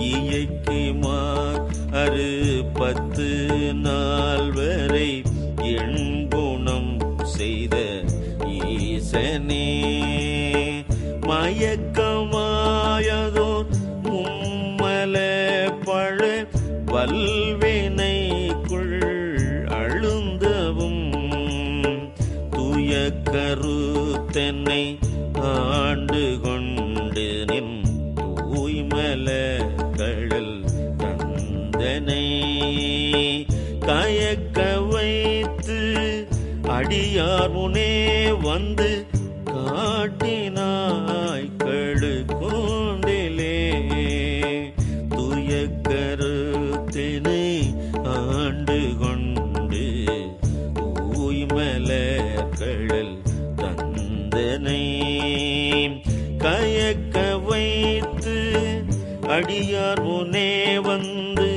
இயக்கிமார் அரு பத்து நாள் வரை எண்குணம் செய்த ஈசனே. மயக்கமாயதோ மும்மல பழ வல்வினைக்குள் அழுந்தவும் தூய கருத்தென்னை ஆண்டு கொண்டு நின் தூய்மல தழல் தந்தனை கயக்க வைத்து அடியார் முனே வந்து காட்டினாய் கடு கொண்டிலே தூய கருத்தினை ஆண்டு கொண்டு தூய்மல கடல் தந்தனை கயக்க வைத்து அடியார் உனே வந்து